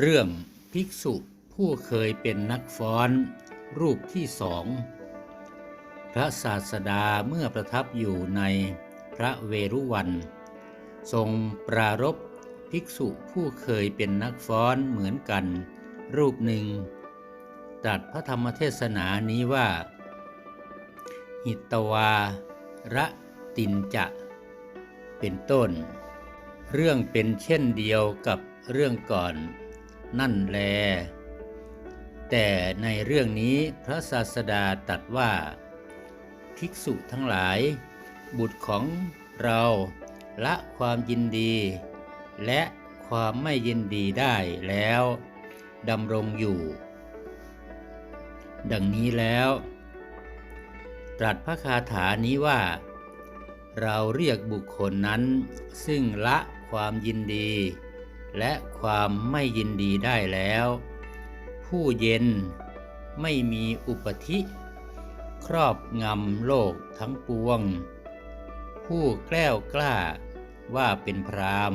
เรื่องภิกษุผู้เคยเป็นนักฟ้อน รูปที่สอง พระศาสดาเมื่อประทับอยู่ในพระเวรุวัน ทรงปรารบภิกษุผู้เคยเป็นนักฟ้อนเหมือนกัน รูปหนึ่งตรัสพระธรรมเทศนานี้ว่า หิตวาระตินจะ เป็นต้น เรื่องเป็นเช่นเดียวกับเรื่องก่อน นั่นแล แต่ในเรื่องนี้พระศาสดาตรัสว่า ภิกษุทั้งหลาย บุตรของเราละความยินดี และความไม่ยินดีได้แล้วดำรงอยู่ ดังนี้แล้ว ตรัสพระคาถานี้ว่า เราเรียกบุคคลนั้นซึ่งละความยินดี และความไม่ยินดีได้แล้ว ผู้เย็นไม่มีอุปธิ ครอบงำโลกทั้งปวง ผู้แกล้วกล้าว่าเป็นพราม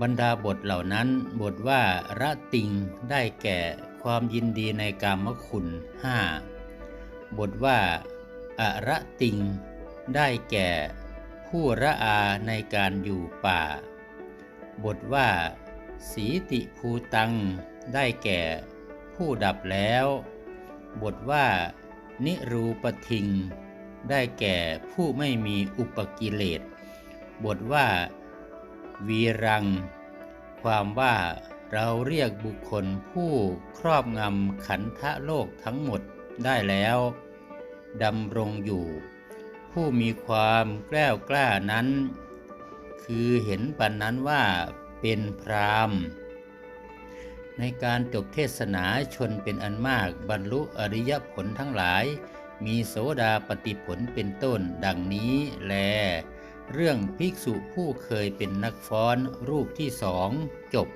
บรรดาบทเหล่านั้นบทว่าระติงได้แก่ความยินดีในกามคุณห้าบทว่าอะระติง ได้แก่ผู้ระอาในการอยู่ป่า บทว่า สีติภูตัง ได้แก่ ผู้ดับแล้ว บทว่า นิรูปทิง ได้แก่ผู้ไม่มีอุปกิเลส บทว่า วีรัง ความว่าเราเรียกบุคคลผู้ครอบงำขันธะโลกทั้งหมดได้แล้วดำรงอยู่ ผู้มีความแกล้วกล้านั้น คือเห็นปันนั้นว่าเป็นพรามในการจบเทศนาชนเป็นอันมากบรรลุอริยผลทั้งหลาย มีโสดาปฏิผลเป็นต้นดังนี้แล เรื่องภิกษุผู้เคยเป็นนักฟ้อนรูปที่สองจบ